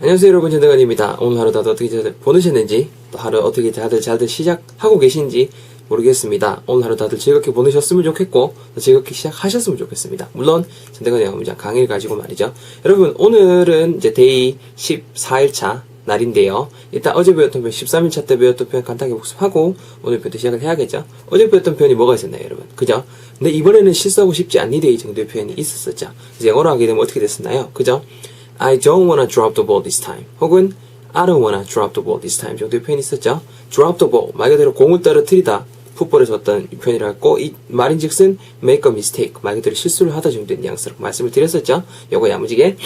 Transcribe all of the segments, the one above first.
안녕하세요 여러분 전대관입니다. 오늘 하루 다들 어떻게 잘 보내셨는지 또 하루 어떻게 다들 잘들 시작하고 계신지 모르겠습니다. 오늘 하루 다들 즐겁게 보내셨으면 좋겠고 또 즐겁게 시작하셨으면 좋겠습니다. 물론 전대관의 영문장 강의를 가지고 말이죠. 여러분 오늘은 이제 데이 14일차 날인데요. 일단 어제 배웠던 표현 13일차 때 배웠던 표현 간단하게 복습하고 오늘 표현도 시작을 해야겠죠. 어제 배웠던 표현이 뭐가 있었나요 여러분? 그죠? 근데 이번에는 실수하고 싶지 않니 데이 정도의 표현이 있었었죠. 그래서 영어로 하게 되면 어떻게 됐었나요? 그죠? I don't wanna drop the ball this time. 혹은 I don't wanna drop the ball this time 정도의 표현이 있었죠. drop the ball 말 그대로 공을 떨어뜨리다 풋볼에서 어떤 표현이라고 이 말인즉슨 make a mistake 말 그대로 실수를 하다 정도의 뉘앙스로 말씀을 드렸었죠. 요거 야무지게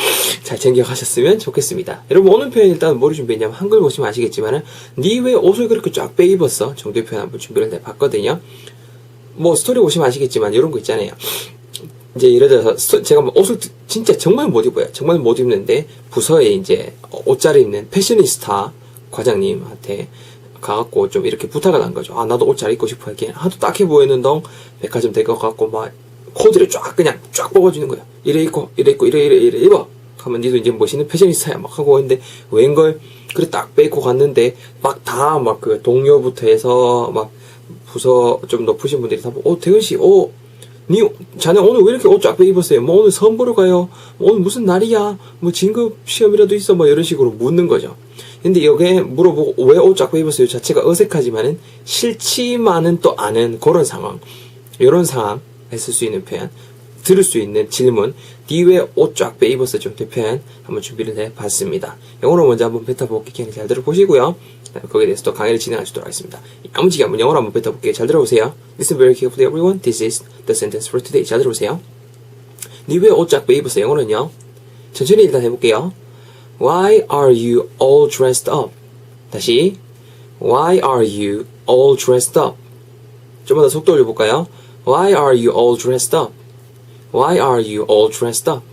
잘 챙겨가셨으면 좋겠습니다. 여러분 오늘 표현 일단 뭐를 준비했냐면 한글 보시면 아시겠지만은 니왜 옷을 그렇게 쫙 빼 입었어 정도의 표현 한번 준비를 해봤거든요. 뭐 스토리 보시면 아시겠지만 이런 거 있잖아요. 이제 예를 들어서 스- 제가 뭐 옷을 진짜 정말 못 입어요. 정말 못 입는데 부서에 이제 옷자리 입는 패셔니스타 과장님한테 가갖고 좀 이렇게 부탁을 한 거죠. 아 나도 옷 잘 입고 싶어 이렇게 하도 딱해 보이는 동 백화점 될것 같고 막 코드를 쫙 그냥 쫙 뽑아주는 거야. 이래 입고 이래 입고 이래 이래 이래 입어. 하면 니도 이제 멋있는 패셔니스타야 막 하고 있는데 웬걸 그래 딱 빼고 갔는데 막 다 막 그 동료부터 해서 막 부서 좀 높으신 분들이 다 보고 어 대근 씨, 어 니, 자네 오늘 왜 이렇게 옷쫙 입었어요? 뭐 오늘 선 보러 가요? 뭐 오늘 무슨 날이야? 뭐 진급 시험이라도 있어? 뭐 이런 식으로 묻는 거죠. 근데 여기에 물어보고 왜 옷쫙 입었어요? 자체가 어색하지만은 싫지만은 또 아는 그런 상황. 이런 상황 했을 수 있는 표현. 들을 수 있는 질문. 니왜옷쫙 빼입었어? 정도 표현 한번 준비를 해봤습니다. 영어로 먼저 한번 뱉어볼게요. 잘 들어보시고요. 거기에 대해서 또 강의를 진행하도록 하겠습니다. 야무지게 한번 영어로 한번 뱉어볼게요. 잘 들어보세요. Listen very carefully everyone. This is the sentence for today. 잘 들어보세요. 니왜옷쫙 빼입었어? 영어로는요. 천천히 일단 해볼게요. Why are you all dressed up? 다시. Why are you all dressed up? 좀만 더 속도 올려볼까요? Why are you all dressed up? Why are you all dressed up?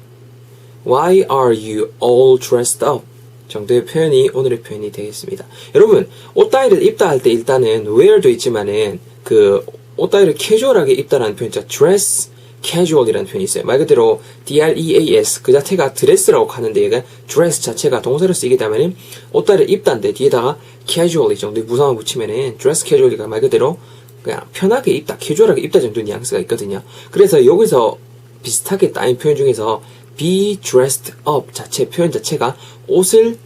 Why are you all dressed up? 정도의 표현이 오늘의 표현이 되겠습니다. 여러분, 옷 따위를 입다 할 때 일단은 wear도 있지만은 그 옷 따위를 캐주얼하게 입다라는 표현 있죠. dress casual이라는 표현이 있어요. 말 그대로 D-R-E-A-S 그 자체가 드레스라고 하는데 얘가 dress 자체가 동사를 쓰게 되면은 옷 따위를 입다인데 뒤에다가 casually 정도의 무상을 붙이면은 dress casual이가 말 그대로 그냥 편하게 입다, 캐주얼하게 입다 정도 의 뉘앙스가 있거든요. 그래서 여기서 비슷하게 따인 표현 중에서 be dressed up 자체 표현 자체가 옷을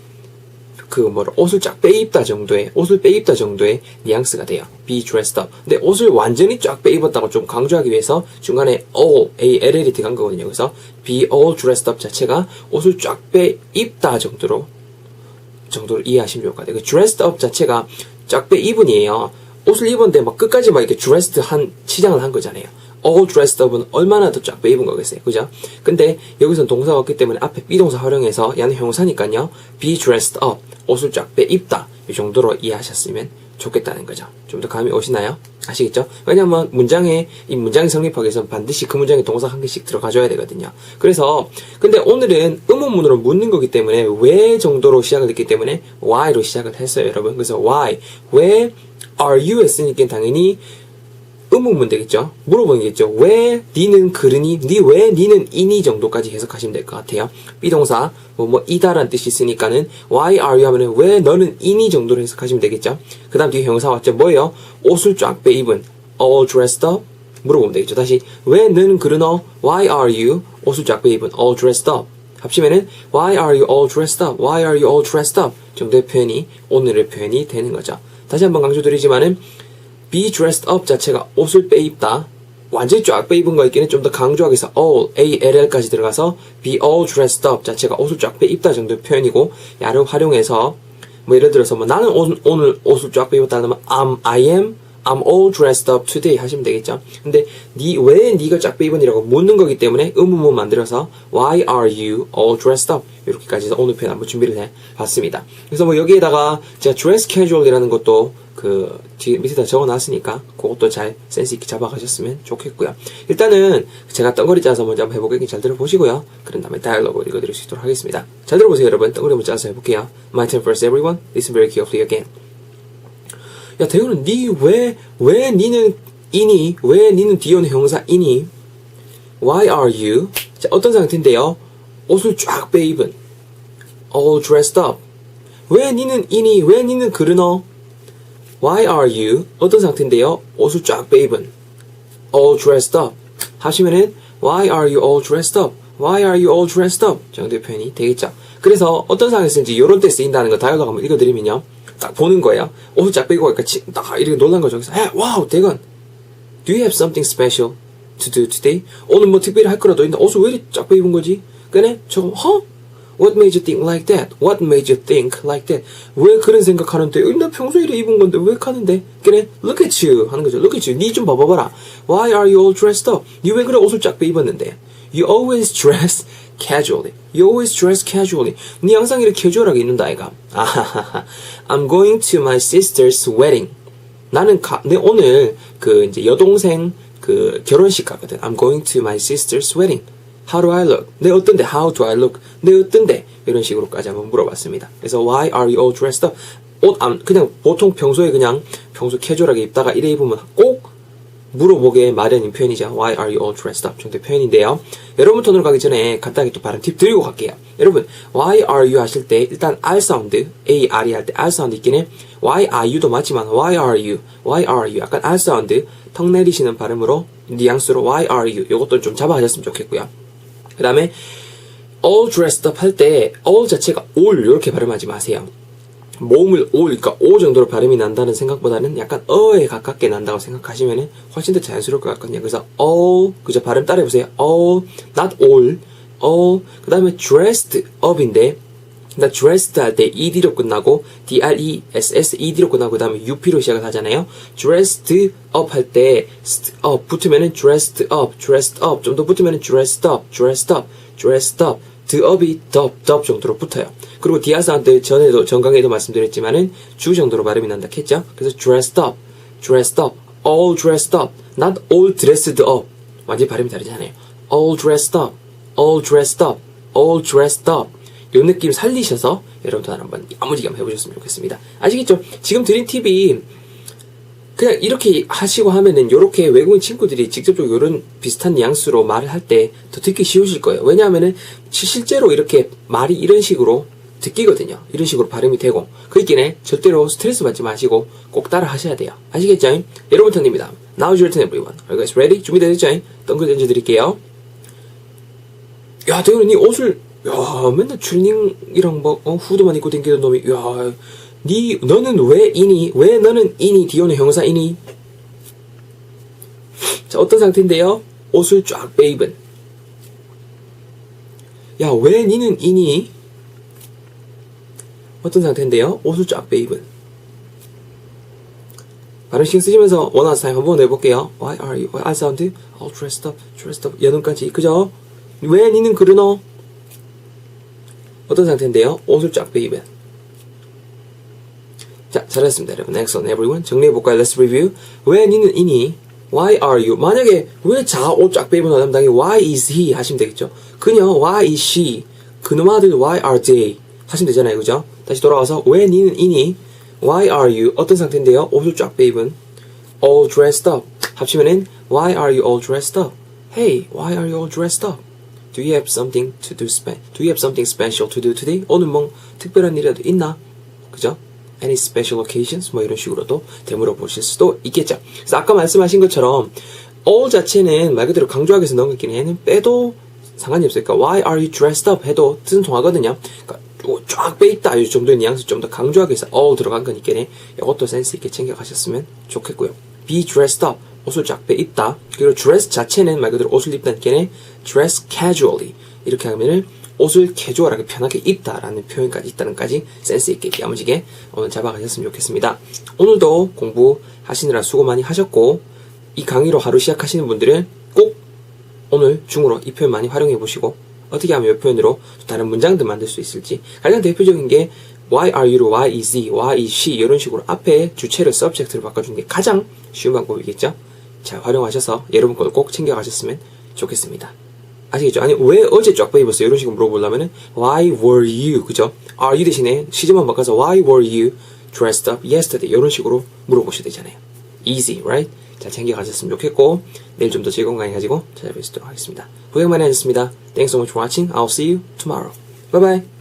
그 뭐라 옷을 쫙 빼입다 정도의 옷을 빼입다 정도의 뉘앙스가 돼요. be dressed up. 근데 옷을 완전히 쫙 빼입었다고 좀 강조하기 위해서 중간에 all a l l 들어간 거거든요. 그래서 be all dressed up 자체가 옷을 쫙 빼입다 정도로 정도로 이해하시면 좋을 것 같아요. 그 dressed up 자체가 쫙 빼입은이에요. 옷을 입었는데 막 끝까지 막 이렇게 dressed 한 치장을 한 거잖아요. All dressed up은 얼마나 더 쫙 빼입은 거겠어요. 그죠? 근데 여기선 동사가 없기 때문에 앞에 비동사 활용해서 야는 형사니까요. be dressed up. 옷을 쫙 빼입다. 이 정도로 이해하셨으면 좋겠다는 거죠. 좀 더 감이 오시나요? 아시겠죠? 왜냐면 문장에 이 문장이 성립하기 위해서 반드시 그 문장에 동사 한 개씩 들어가줘야 되거든요. 그래서 근데 오늘은 의문문으로 묻는 거기 때문에 왜 정도로 시작을 했기 때문에 why로 시작을 했어요, 여러분. 그래서 why 왜 are you 했으니까 당연히 의문문 되겠죠. 물어보는 겠죠. 왜 니는 그러니? 니 왜 니는 이니 정도까지 해석하시면 될 것 같아요. 비동사 뭐, 뭐 이다라는 뜻이 있으니까는 why are you 하면은 왜 너는 이니 정도로 해석하시면 되겠죠. 그 다음 뒤에 형사 왔죠. 뭐예요? 옷을 쫙 빼 입은 all dressed up 물어보면 되겠죠. 다시 왜 너는 그러노? Why are you 옷을 쫙 빼 입은 all dressed up 합치면은 Why are you all dressed up? Why are you all dressed up? 정도의 표현이 오늘의 표현이 되는 거죠. 다시 한번 강조드리지만은 be dressed up 자체가 옷을 빼입다. 완전히 쫙 빼입은 거 있기는 좀 더 강조하기 위해서 all, A-L-L까지 들어가서 be all dressed up 자체가 옷을 쫙 빼입다 정도의 표현이고 야를 활용해서 뭐 예를 들어서 뭐 나는 오늘, 오늘 옷을 쫙 빼입었다 하면 I'm, I am I'm all dressed up today 하시면 되겠죠. 근데 니, 왜 니가 쫙 빼입은이라고 묻는 거기 때문에 의문문 만들어서 Why are you all dressed up? 이렇게까지 해서 오늘 표현 한번 준비를 해 봤습니다. 그래서 뭐 여기에다가 제가 dress casual이라는 것도 그뒤 밑에다 적어놨으니까 그것도 잘 센스 있게 잡아가셨으면 좋겠고요. 일단은 제가 덩어리 짜서 먼저 한번 해보겠니 잘 들어보시고요. 그런 다음에 다이얼로그 읽어드릴 수 있도록 하겠습니다. 잘 들어보세요 여러분. 덩어리 한번 짜서 해볼게요. My turn first everyone. Listen very carefully again. 야 대우는 니왜왜 왜 니는 이니 왜 니는 뒤오는 형사 이니 Why are you 자 어떤 상태인데요 옷을 쫙 빼입은 all dressed up? 왜 니는 이니? 왜 니는 그러너? Why are you? 어떤 상태인데요? 옷을 쫙 빼입은. all dressed up. 하시면은 Why are you all dressed up? Why are you all dressed up? 정도의 표현이 되겠죠. 그래서 어떤 상황에 쓰는지 이런 때 쓰인다는 거 다이어가 한번 읽어드리면요. 딱 보는 거예요. 옷을 쫙 빼고 가니까 치- 딱 이렇게 놀란 거죠. 그래서 hey, wow, 대건. Do you have something special to do today? 오늘 뭐 특별히 할 거라도 있나? 옷을 왜 이렇게 쫙 빼입은 거지? 그네? 저거, huh? What made you think like that? What made you think like that? 왜 그런 생각하는데? 어, 나 평소에 이래 입은 건데 왜 하는데? 그래? Look at you 하는 거죠. Look at you. 니좀 봐봐봐라. Why are you all dressed up? 니 왜 그래 옷을 쫙 빼입었는데? You always dress casually. You always dress casually. 니 항상 이렇게 캐주얼하게 입는다 아이가. I'm going to my sister's wedding. 나는 가, 내 오늘 그 이제 여동생 그 결혼식 가거든. I'm going to my sister's wedding. How do I look? 내 어떤데? How do I look? 내 어떤데? 이런 식으로까지 한번 물어봤습니다. 그래서 Why are you all dressed up? 옷 안, 그냥 보통 평소에 그냥 평소 캐주얼하게 입다가 이래 입으면 꼭 물어보게 마련인 표현이죠. Why are you all dressed up? 정도의 표현인데요. 여러분 톤으로 가기 전에 간단하게 또 발음 팁 드리고 갈게요. 여러분, why are you 하실 때 일단 R 사운드, A, R이 할 때 R 사운드 있긴 해. Why are you도 맞지만 why are you? Why are you? 약간 R 사운드, 턱 내리시는 발음으로 뉘앙스로 why are you? 요것도 좀 잡아가셨으면 좋겠고요. 그 다음에 all dressed up 할 때 all 자체가 all 이렇게 발음하지 마세요. 모음을 오, 그러니까 오 정도로 발음이 난다는 생각보다는 약간 어에 가깝게 난다고 생각하시면 훨씬 더 자연스러울 것 같거든요. 그래서 all, 그죠? 발음 따라해보세요. all, not all, all. 그 다음에 dressed up인데, 나 dressed 할 때 ed로 끝나고, d-r-e-s-s, ed로 끝나고, 그 다음에 up로 시작을 하잖아요. dressed up 할 때, up 붙으면은 dressed up, dressed up. 좀 더 붙으면은 dressed up, dressed up, dressed up. 드업이 덥, 덥 정도로 붙어요. 그리고 디아사한테 전에도, 전강에도 말씀드렸지만은 주 정도로 발음이 난다 했죠? 그래서 dressed up, dressed up, all dressed up, not all dressed up. 완전히 발음이 다르잖아요. all dressed up, all dressed up, all dressed up. 요 느낌 살리셔서 여러분들 한번 야무지게 한번 해보셨으면 좋겠습니다. 아시겠죠? 지금 드린 팁이 그냥 이렇게 하시고 하면은 요렇게 외국인 친구들이 직접적으로 이런 비슷한 뉘앙스로 말을 할 때 더 듣기 쉬우실 거예요. 왜냐하면은 시- 실제로 이렇게 말이 이런 식으로 듣기거든요. 이런 식으로 발음이 되고 그 있기에 절대로 스트레스 받지 마시고 꼭 따라 하셔야 돼요. 아시겠죠? 여러분 턴입니다. Now's your turn everyone. Are you guys ready? 준비되셨죠? 덩글 던져드릴게요. 야, 대현이 니 옷을 야 맨날 트레이닝이랑 막 어, 후드만 입고 댕기던 놈이 야, 니 너는 왜 이니? 왜 너는 이니? 디오는 형사 이니? 자, 어떤 상태인데요? 옷을 쫙 빼입은. 야, 왜 니는 이니? 어떤 상태인데요? 옷을 쫙 빼입은. 발음 신경 쓰시면서 원하는 타임 한번 해볼게요. Why are you? I sound all dressed up, dressed up. 연음까지. 그죠? 왜 니는 그러노? 어떤 상태인데요? 옷을 쫙 빼입은. 자, 잘했습니다, 여러분. Excellent, everyone. 정리해볼까요? Let's review. 왜 니는 이니? Why are you? 만약에 왜자옷쫙 사람 당연히 Why is he? 하시면 되겠죠. 그녀, Why is she? 그놈 아들, Why are they? 하시면 되잖아요, 그죠? 다시 돌아와서 왜 니는 이니? Why are you? 어떤 상태인데요? 옷을 쫙 빼입은. All dressed up. 합치면은 Why are you all dressed up? Hey, why are you all dressed up? Do you have something to do spe? Do you have something special to do today? 오늘 뭐 특별한 일이라도 있나? 그죠? Any special occasions? 뭐 이런 식으로도 되물어 보실 수도 있겠죠. 그래서 아까 말씀하신 것처럼 all 자체는 말 그대로 강조하기 위해서 넣은 거긴 해는 빼도 상관이. 그러니까 why are you dressed up 해도 뜻은 통하거든요. 그러니까 쫙 빼있다 이 정도의 뉘앙스 좀 더 강조하기 위해서 all 들어간 거니까 이것도 센스 있게 챙겨가셨으면 좋겠고요. be dressed up 옷을 쫙 빼입다. 그리고 dress 자체는 말 그대로 옷을 입다는 게 dress casually 이렇게 하면은 옷을 캐주얼하게 편하게 입다라는 표현까지 있다는까지 센스 있게 야무지게 오늘 잡아가셨으면 좋겠습니다. 오늘도 공부하시느라 수고 많이 하셨고 이 강의로 하루 시작하시는 분들은 꼭 오늘 중으로 이 표현 많이 활용해 보시고 어떻게 하면 이 표현으로 또 다른 문장들 만들 수 있을지 가장 대표적인 게 why are you로 why is he, why is she 이런 식으로 앞에 주체를 subject로 바꿔주는 게 가장 쉬운 방법이겠죠. 자 활용하셔서 여러분 걸 꼭 챙겨가셨으면 좋겠습니다. 아시겠죠? 아니 왜 어제 쫙 빼입었어요? 이런 식으로 물어보려면은 why were you 그죠? are you 대신에 시제만 바꿔서 why were you dressed up yesterday 이런 식으로 물어보셔야 되잖아요. easy, right? 잘 챙겨가셨으면 좋겠고 내일 좀 더 즐거운 강의 가지고 찾아뵙도록 하겠습니다. 고생 많이 하셨습니다. Thanks so much for watching. I'll see you tomorrow. Bye bye.